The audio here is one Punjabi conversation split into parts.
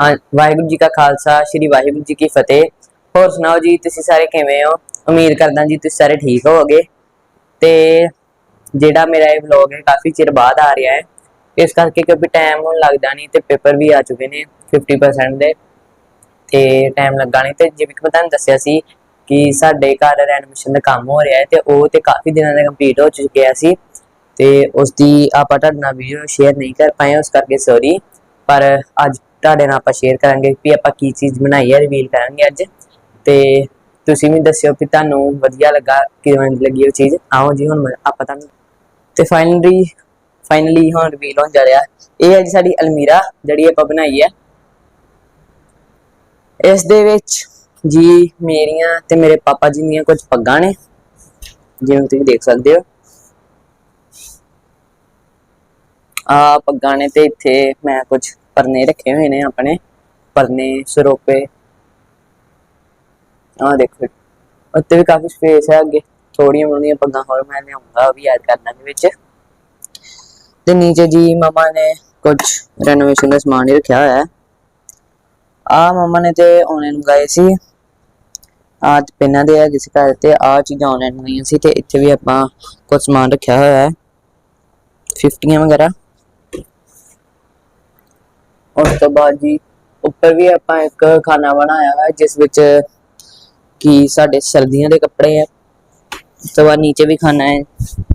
ਹਾਂ, ਵਾਹਿਗੁਰੂ ਜੀ ਕਾ ਖਾਲਸਾ, ਸ੍ਰੀ ਵਾਹਿਗੁਰੂ ਜੀ ਕੀ ਫਤਿਹ। ਹੋਰ ਸੁਣਾਓ ਜੀ, ਤੁਸੀਂ ਸਾਰੇ ਕਿਵੇਂ ਹੋ? ਉਮੀਦ ਕਰਦਾ ਜੀ ਤੁਸੀਂ ਸਾਰੇ ਠੀਕ ਹੋਵੋਗੇ। ਤੇ ਜਿਹੜਾ ਮੇਰਾ ਇਹ ਵਲੌਗ ਹੈ, ਕਾਫੀ ਚਿਰ ਬਾਅਦ ਆ ਰਿਹਾ ਹੈ। ਇਸ ਕਰਕੇ ਕਿਉਂਕਿ ਟਾਈਮ ਹੁਣ ਲੱਗਦਾ ਨਹੀਂ ਤੇ ਪੇਪਰ ਵੀ ਆ ਚੁੱਕੇ ਨੇ 50% ਦੇ। ਤੇ ਟਾਈਮ ਲੱਗਾ ਨਹੀਂ ਤੇ ਜਿਵੇਂ ਕਿ ਮੈਂ ਤੁਹਾਨੂੰ ਦੱਸਿਆ ਸੀ ਕਿ ਸਾਡੇ ਘਰ ਰੈਨੋਵੇਸ਼ਨ ਦਾ ਕੰਮ ਹੋ ਰਿਹਾ ਹੈ ਤੇ ਉਹ ਤੇ ਕਾਫੀ ਦਿਨਾਂ ਦਾ ਕੰਪਲੀਟ ਹੋ ਚੁੱਕਿਆ ਸੀ। ਤੇ ਉਸ ਦੀ ਆਪਾਂ ਤੁਹਾਡੇ ਨਾਲ ਵੀਡੀਓ ਸ਼ੇਅਰ ਨਹੀਂ ਕਰ ਪਾਏ, ਉਸ ਕਰਕੇ ਸੌਰੀ ਪਰ ਅੱਜ ਤੁਹਾਡੇ ਨਾਲ ਆਪਾਂ ਸ਼ੇਅਰ ਕਰਾਂਗੇ ਵੀ ਆਪਾਂ ਕੀ ਚੀਜ਼ ਬਣਾਈ ਹੈ ਰਿਵੀਲ ਕਰਾਂਗੇ ਅੱਜ। ਤੇ ਤੁਸੀਂ ਵੀ ਦੱਸਿਓ ਕਿ ਤੁਹਾਨੂੰ ਵਧੀਆ ਲੱਗਾ, ਕਿਵੇਂ ਲੱਗੀ ਉਹ ਚੀਜ਼। ਆਓ ਜੀ, ਹੁਣ ਆਪਾਂ ਤੁਹਾਨੂੰ ਤੇ ਫਾਈਨਲੀ ਫਾਈਨਲੀ ਹੁਣ ਰਿਵੀਲ ਹੋਣ ਜਾ ਰਿਹਾ। ਇਹ ਹੈ ਜੀ ਸਾਡੀ ਅਲਮੀਰਾ, ਜਿਹੜੀ ਆਪਾਂ ਬਣਾਈ ਹੈ ਇਸ ਦੇ ਵਿੱਚ ਜੀ ਮੇਰੀਆਂ ਤੇ ਮੇਰੇ ਪਾਪਾ ਜੀ ਦੀਆਂ ਕੁਝ ਪੱਗਾਂ ਨੇ। ਜਿਵੇਂ ਤੁਸੀਂ ਦੇਖ ਸਕਦੇ ਹੋ। ਆ ਪੱਗਾਂ ਨੇ ਤੇ ਇੱਥੇ ਮੈਂ ਕੁਝ ਪਰਨੇ ਰੱਖੇ ਹੋਏ ਨੇ ਆਪਣੇ। ਪਰਨੇ, ਸਰੋਪੇ। ਆ ਦੇਖੋ, ਉੱਤੇ ਵੀ ਕਾਫੀ ਸਪੇਸ ਹੈ ਅੱਗੇ। ਥੋੜੀਆਂ ਬਹੁਤੀਆਂ ਪੱਗਾਂ ਹੋਰ ਮੈਂ ਲਿਆਉਂਗਾ, ਉਹ ਵੀ ਐਡ ਕਰਨਾ ਦੇ ਵਿੱਚ। ਤੇ ਨੀਚੇ ਜੀ ਮਮਾ ਨੇ ਕੁਝ ਰੈਨੋਵੇਸ਼ਨ ਦਾ ਸਮਾਨ ਹੀ ਰੱਖਿਆ ਹੋਇਆ ਹੈ। ਆ ਮਮਾ ਨੇ ਤੇ ਆਨਲਾਈਨ ਮੰਗਾਏ ਸੀ। ਆ ਪਿੰਨਾਂ ਦੇ ਹੈਗੇ ਸੀ ਘਰ ਤੇ ਆ ਚੀਜ਼ਾਂ ਆਨਲਾਈਨ ਮੰਗਾਈਆਂ ਸੀ ਤੇ ਇੱਥੇ ਵੀ ਆਪਾਂ ਕੁਝ ਸਮਾਨ ਰੱਖਿਆ ਹੋਇਆ ਹੈ। 50 ਵਗੈਰਾ। ਉਸ ਤੋਂ ਬਾਅਦ ਜੀ ਉੱਪਰ ਵੀ ਆਪਾਂ ਇੱਕ ਖਾਣਾ ਬਣਾਇਆ ਹੈ ਜਿਸ ਵਿੱਚ ਕਿ ਸਾਡੇ ਸਰਦੀਆਂ ਦੇ ਕੱਪੜੇ ਹੈ ਉਸ ਤੋਂ ਬਾਅਦ ਨੀਚੇ ਵੀ ਖਾਨਾ ਹੈ,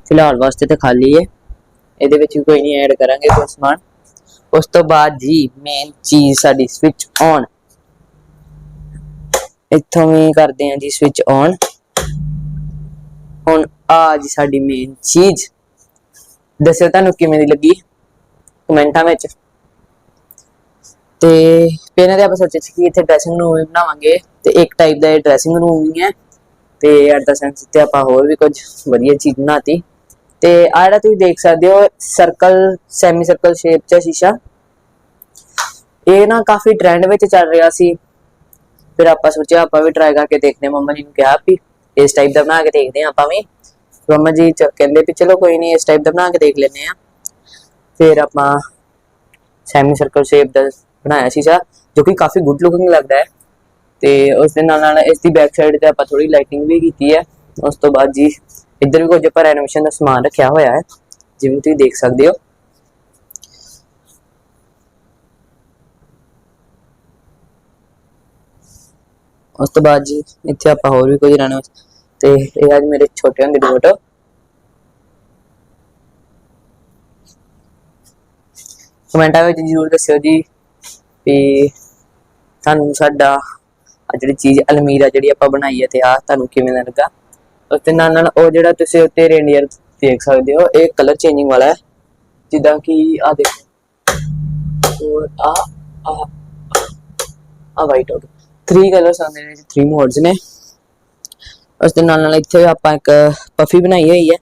ਫਿਲਹਾਲ ਵਾਸਤੇ ਤੇ ਖਾਲੀ ਹੈ। ਇਹਦੇ ਵਿੱਚ ਕੋਈ ਨਹੀਂ ਐਡ ਕਰਾਂਗੇ ਕੋਈ ਸਮਾਨ। ਉਸ ਤੋਂ ਬਾਅਦ ਜੀ ਮੇਨ ਚੀਜ਼ ਸਾਡੀ ਸਵਿਚ ਔਨ ਇੱਥੋਂ ਵੀ ਕਰਦੇ ਹਾਂ ਜੀ ਸਵਿਚ ਔਨ ਹੁਣ ਆ ਜੀ ਸਾਡੀ ਮੇਨ ਚੀਜ਼। ਦੱਸਿਓ ਤੁਹਾਨੂੰ ਕਿਵੇਂ ਦੀ ਲੱਗੀ? ਕਮੈਂਟਾਂ ਵਿੱਚ। ਤੇ ਪਹਿਲਾਂ ਤੇ ਆਪਾਂ ਸੋਚਿਆ ਸੀ ਕਿ ਇੱਥੇ ਡਰੈਸਿੰਗ ਰੂਮ ਵੀ ਬਣਾਵਾਂਗੇ ਤੇ ਇੱਕ ਟਾਈਪ ਦਾ ਇਹ ਡਰੈਸਿੰਗ ਰੂਮ ਵੀ ਹੈ ਤੇ ਐਟ ਦਾ ਸੈਂਸ ਤੇ ਆਪਾਂ ਹੋਰ ਵੀ ਕੁਝ ਵਧੀਆ ਚੀਜ਼ ਬਣਾਤੀ। ਤੇ ਆ ਜਿਹੜਾ ਤੁਸੀਂ ਦੇਖ ਸਕਦੇ ਹੋ ਸਰਕਲ ਸੈਮੀ ਸਰਕਲ ਸ਼ੇਪ ਚ ਸ਼ੀਸ਼ਾ। ਇਹ ਨਾ ਕਾਫੀ ਟ੍ਰੈਂਡ ਵਿੱਚ ਚੱਲ ਰਿਹਾ ਸੀ। ਫਿਰ ਆਪਾਂ ਸੋਚਿਆ, ਆਪਾਂ ਵੀ ਟਰਾਈ ਕਰਕੇ ਦੇਖਦੇ ਹਾਂ। ਮੰਮਾ ਜੀ ਨੂੰ ਕਿਹਾ ਵੀ ਇਸ ਟਾਈਪ ਦਾ ਬਣਾ ਕੇ ਦੇਖਦੇ ਹਾਂ ਆਪਾਂ ਵੀ। ਮੰਮਾ ਜੀ ਕਹਿੰਦੇ ਵੀ ਚਲੋ ਕੋਈ ਨਹੀਂ, ਇਸ ਟਾਈਪ ਦਾ ਬਣਾ ਕੇ ਦੇਖ ਲੈਂਦੇ ਆ ਫਿਰ ਆਪਾਂ ਸੈਮੀ ਸਰਕਲ ਸ਼ੇਪ ਦਾ ਬਣਾਇਆ ਸੀਗਾ ਜੋ ਕਿ ਕਾਫੀ ਗੁੱਡ ਲੁਕਿੰਗ ਲੱਗਦਾ ਹੈ। ਤੇ ਉਸ ਦੇ ਨਾਲ ਨਾਲ ਇਸ ਦੀ ਬੈਕ ਸਾਈਡ ਤੇ ਆਪਾਂ ਥੋੜੀ ਲਾਈਟਿੰਗ ਵੀ ਕੀਤੀ ਹੈ। ਉਸ ਤੋਂ ਬਾਅਦ ਜੀ ਇੱਧਰ ਵੀ ਕੁਝ ਆਪਾਂ ਰੈਨੋਵੇਸ਼ਨ ਦਾ ਸਮਾਨ ਰੱਖਿਆ ਹੋਇਆ ਹੈ, ਜਿਵੇਂ ਤੁਸੀਂ ਦੇਖ ਸਕਦੇ ਹੋ। ਉਸ ਤੋਂ ਬਾਅਦ ਜੀ ਇੱਥੇ ਆਪਾਂ ਹੋਰ ਵੀ ਕੁਝ ਰਹਿਣਾ ਤੇ ਇਹ ਅੱਜ ਮੇਰੇ ਛੋਟੇ ਹੁੰਦੇ ਦੀ ਫੋਟੋ ਕਮੈਂਟਾਂ ਵਿੱਚ ਜਰੂਰ ਦੱਸਿਓ ਜੀ ਵੀ ਤੁਹਾਨੂੰ ਸਾਡਾ ਆਹ ਜਿਹੜੀ ਚੀਜ਼ ਅਲਮੀਰਾ ਜਿਹੜੀ ਆਪਾਂ ਬਣਾਈ ਹੈ ਤੇ ਆ ਤੁਹਾਨੂੰ ਕਿਵੇਂ ਦਾ ਲੱਗਾ? ਉਸ ਦੇ ਨਾਲ ਨਾਲ ਉਹ ਜਿਹੜਾ ਤੁਸੀਂ ਉੱਤੇ ਰੇਂਡੀਅਰ ਦੇਖ ਸਕਦੇ ਹੋ, ਇਹ ਕਲਰ ਚੇਂਜਿੰਗ ਵਾਲਾ ਹੈ। ਜਿੱਦਾਂ ਕਿ ਆ ਦੇਖੋ। ਆ ਆ ਆ ਵਾਈਟ ਹੋ ਗਿਆ। ਥ੍ਰੀ ਕਲਰਸ ਆਉਂਦੇ ਨੇ ਥ੍ਰੀ ਮੋਡਸ ਨੇ। ਉਸ ਦੇ ਨਾਲ ਨਾਲ ਇੱਥੇ ਆਪਾਂ ਇੱਕ ਪਫੀ ਬਣਾਈ ਹੋਈ ਹੈ।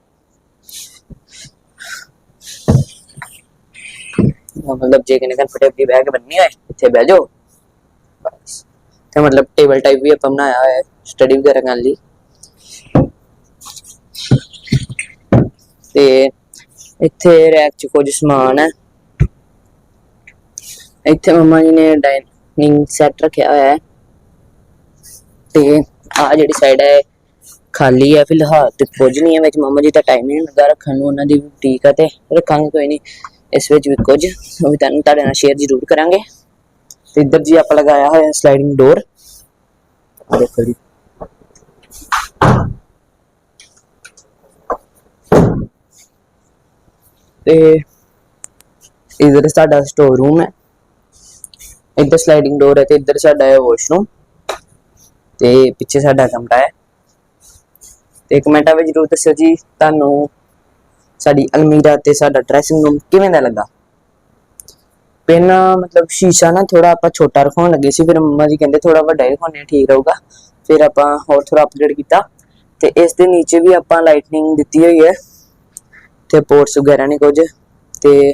ਮਤਲਬ ਜੇ ਕਿਨੇ ਕੰਫਰਟੇਬਲੀ ਬਹਿ ਕੇ ਬੰਨੀ ਹੋਏ ਇੱਥੇ ਬਹਿ ਜਾਓ। ਤੇ ਮਤਲਬ ਟੇਬਲ ਟਾਈਪ ਵੀ ਆਪਾਂ ਬਣਾਇਆ ਹੋਇਆ ਹੈ ਸਟੱਡੀ ਵਗੈਰਾ ਕਰਨ ਲਈ। ਤੇ ਇੱਥੇ ਰੈਕ 'ਚ ਕੁਝ ਸਮਾਨ ਹੈ। ਇੱਥੇ ਮਮਾ ਜੀ ਨੇ ਡਾਈਨਿੰਗ ਸੈੱਟ ਰੱਖਿਆ ਹੋਇਆ ਹੈ। ਤੇ ਆ ਜਿਹੜੀ ਸਾਈਡ ਹੈ, ਖਾਲੀ ਹੈ, ਫਿਲਹਾਲ ਤੇ ਕੁਝ ਨਹੀਂ ਹੈ, ਵਿੱਚ ਮਮਾ ਜੀ ਦਾ ਟਾਈਮ ਨਹੀਂ ਲੱਗਾ ਰੱਖਣ ਨੂੰ, ਉਹਨਾਂ ਦੀ ਬੁਟੀਕ ਹੈ ਤੇ, ਰੱਖਾਂਗੇ, ਕੋਈ ਨਹੀਂ। ਇਸ ਵਿੱਚ ਵੀ ਕੁਝ। ਵੀ ਤੁਹਾਨੂੰ ਤੁਹਾਡੇ ਨਾਲ ਸ਼ੇਅਰ ਜ਼ਰੂਰ ਕਰਾਂਗੇ। ਤੇ ਇੱਧਰ ਜੀ ਆਪਾਂ ਲਗਾਇਆ ਹੋਇਆ ਸਲਾਈਡਿੰਗ ਡੋਰ ਦੇਖੋ ਜੀ। ਤੇ ਇਧਰ ਸਾਡਾ ਸਟੋਰ ਰੂਮ ਹੈ। ਇੱਧਰ ਸਲਾਈਡਿੰਗ ਡੋਰ ਹੈ ਤੇ ਇੱਧਰ ਸਾਡਾ ਹੈ ਵਾਸ਼ਰੂਮ ਤੇ ਪਿੱਛੇ ਸਾਡਾ ਕਮਰਾ ਹੈ। ਤੇ ਕਮੈਂਟਾਂ ਵਿੱਚ ਜਰੂਰ ਦੱਸਿਓ ਜੀ, ਤੁਹਾਨੂੰ ਸਾਡੀ ਅਲਮੀਰਾ ਤੇ ਸਾਡਾ ਡਰੈਸਿੰਗ ਰੂਮ ਕਿਵੇਂ ਦਾ ਲੱਗਾ? ਪਹਿਲਾਂ ਮਤਲਬ ਸ਼ੀਸ਼ਾ ਨਾ ਥੋੜਾ ਆਪਾਂ ਛੋਟਾ ਰਖਾਉਣ ਲੱਗੇ ਸੀ, ਫਿਰ ਮੰਮਾ ਜੀ ਕਹਿੰਦੇ ਥੋੜਾ ਵੱਡਾ ਹੀ ਰਖਾਉਣੇ ਠੀਕ ਰਹੂਗਾ। ਫਿਰ ਆਪਾਂ ਹੋਰ ਥੋੜਾ ਅਪਗ੍ਰੇਡ ਕੀਤਾ ਤੇ ਇਸ ਦੇ ਨੀਚੇ ਵੀ ਆਪਾਂ ਲਾਈਟਨਿੰਗ ਦਿੱਤੀ ਹੋਈ ਹੈ ਤੇ ਪੋਰਟਸ ਵਗੈਰਾ ਨੇ ਕੁਝ ਤੇ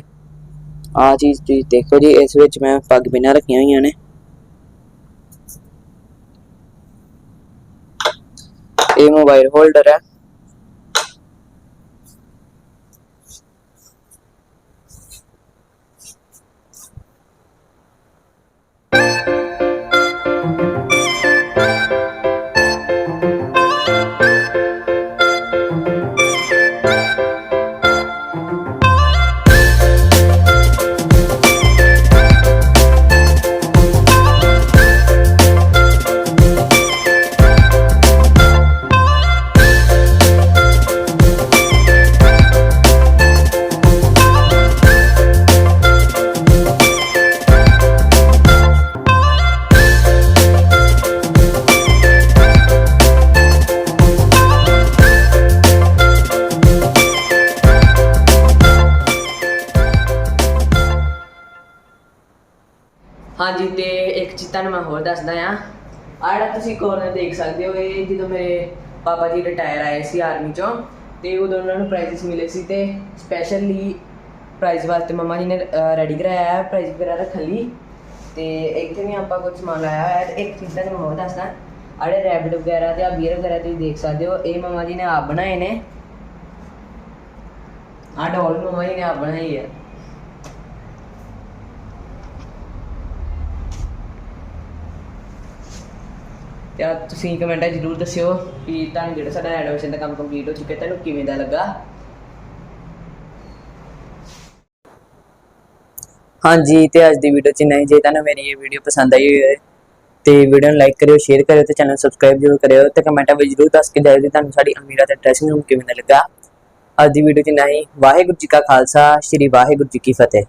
ਆ ਚੀਜ਼ ਤੁਸੀਂ ਦੇਖੋ ਜੀ, ਇਸ ਵਿੱਚ ਮੈਂ ਪੱਗ ਬਿਨਾਂ ਰੱਖੀਆਂ ਹੋਈਆਂ ਨੇ। ਇਹ ਮੋਬਾਈਲ ਹੋਲਡਰ ਹੈ। ਹਾਂਜੀ, ਤੇ ਇੱਕ ਚੀਜ਼ ਤੁਹਾਨੂੰ ਮੈਂ ਹੋਰ ਦੱਸਦਾ ਆ ਆ ਜਿਹੜਾ ਤੁਸੀਂ ਕੋਰਨਰ ਦੇਖ ਸਕਦੇ ਹੋ, ਇਹ ਜਦੋਂ ਮੇਰੇ ਪਾਪਾ ਜੀ ਰਿਟਾਇਰ ਆਏ ਸੀ ਆਰਮੀ ਚੋਂ, ਤੇ ਉਦੋਂ ਉਹਨਾਂ ਨੂੰ ਪ੍ਰਾਈਜ਼ਸ ਮਿਲੇ ਸੀ ਤੇ ਸਪੈਸ਼ਲੀ ਪ੍ਰਾਈਜ਼ ਵਾਸਤੇ ਮਮਾ ਜੀ ਨੇ ਰੈਡੀ ਕਰਾਇਆ ਹੈ ਪ੍ਰਾਈਜ਼ ਵਗੈਰਾ ਰੱਖਣ ਲਈ। ਤੇ ਇੱਥੇ ਵੀ ਆਪਾਂ ਕੁਝ ਸਮਾਨ ਲਾਇਆ ਹੋਇਆ ਹੈ। ਤੇ ਇੱਕ ਚੀਜ਼ ਤੁਹਾਨੂੰ ਮੈਂ ਹੋਰ ਦੱਸਦਾ ਆੜੇ ਰੈਬਿਟ ਵਗੈਰਾ ਤੇ ਆ ਬੀਅਰ ਵਗੈਰਾ ਤੁਸੀਂ ਦੇਖ ਸਕਦੇ ਹੋ, ਇਹ ਮਮਾ ਜੀ ਨੇ ਆਪ ਬਣਾਏ ਨੇ। ਆ ਡੋਲ ਮਮਾ ਜੀ ਨੇ ਆਪ ਬਣਾਈ ਹੈ। ਤੇ ਆ ਤੁਸੀਂ ਕਮੈਂਟਾਂ 'ਚ ਜ਼ਰੂਰ ਦੱਸਿਓ ਕਿ ਤੁਹਾਨੂੰ ਜਿਹੜਾ ਸਾਡਾ ਐਡਮਿਸ਼ਨ ਦਾ ਕੰਮ ਕੰਪਲੀਟ ਹੋ ਚੁੱਕਿਆ, ਤੁਹਾਨੂੰ ਕਿਵੇਂ ਦਾ ਲੱਗਾ? ਹਾਂਜੀ, ਤੇ ਅੱਜ ਦੀ ਵੀਡੀਓ 'ਚ ਨਹੀਂ ਜੇ ਤੁਹਾਨੂੰ ਮੇਰੀ ਇਹ ਵੀਡੀਓ ਪਸੰਦ ਆਈ ਹੋਵੇ ਤੇ ਵੀਡੀਓ ਨੂੰ ਲਾਈਕ ਕਰਿਓ ਸ਼ੇਅਰ ਕਰਿਓ ਤੇ ਚੈਨਲ ਸਬਸਕ੍ਰਾਈਬ ਜ਼ਰੂਰ ਕਰਿਓ ਤੇ ਕਮੈਂਟਾਂ ਵਿੱਚ ਜ਼ਰੂਰ ਦੱਸ ਕੇ ਜਾਇਓ ਕਿ ਤੁਹਾਨੂੰ ਸਾਡੀ ਅਮੀਰਾ ਤੇ ਡਰੈਸਿੰਗ ਰੂਮ ਕਿਵੇਂ ਦਾ ਲੱਗਾ। ਅੱਜ ਦੀ ਵੀਡੀਓ 'ਚ ਨਹੀਂ ਵਾਹਿਗੁਰੂ ਜੀ ਕਾ ਖਾਲਸਾ, ਸ੍ਰੀ ਵਾਹਿਗੁਰੂ ਜੀ ਕੀ ਫਤਿਹ।